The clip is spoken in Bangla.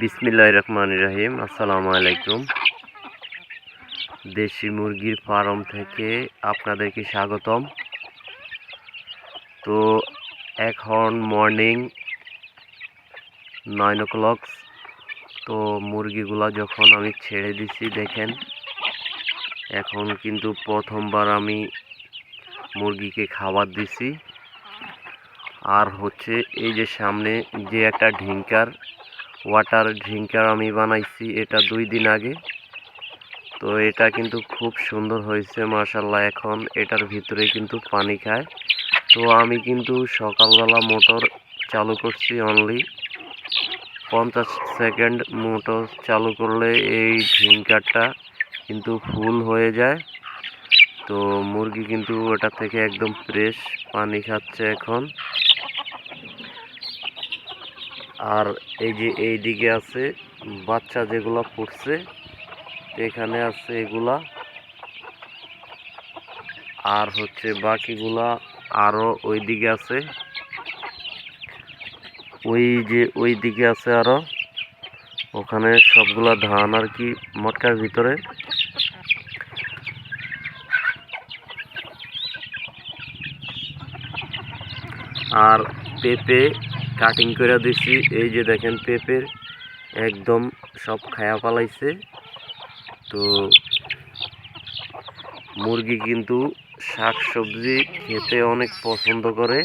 বিসমিল্লাহ রহমান রাহিম, আসসালামু আলাইকুম। দেশি মুরগির ফার্ম থেকে আপনাদেরকে স্বাগতম। তো এখন মর্নিং নাইন ও ক্লক তো মুরগিগুলা যখন আমি ছেড়ে দিছি, দেখেন, এখন কিন্তু প্রথমবার আমি মুরগিকে খাবার দিছি। আর হচ্ছে এই যে সামনে যে একটা ঢিঙ্কার ওয়াটার ড্রিঙ্কার আমি বানাইছি, এটা দুই দিন আগে। তো এটা কিন্তু খুব সুন্দর হয়েছে মার্শাল্লাহ এখন এটার ভিতরে কিন্তু পানি খায়। তো আমি কিন্তু সকালবেলা মোটর চালু করছি অনলি পঞ্চাশ সেকেন্ড মোটর চালু করলে এই ড্রিঙ্কারটা কিন্তু ফুল হয়ে যায়। তো মুরগি কিন্তু ওটা থেকে একদম ফ্রেশ পানি খাচ্ছে এখন। আর এই যে এই দিকে আছে বাচ্চা যেগুলা ফুটছে এখানে আছে এগুলা। আর হচ্ছে বাকিগুলা আরও ওই দিকে আছে। ওই যে ওই দিকে আছে আরও। ওখানে সবগুলা ধান আর কি মটকার ভিতরে। আর পেঁপে কাটিং করে দিছি। এই যে দেখেন পেঁপের একদম সব খায়া পালাইছে। তো মুরগি কিন্তু শাক সবজি খেতে অনেক পছন্দ করে।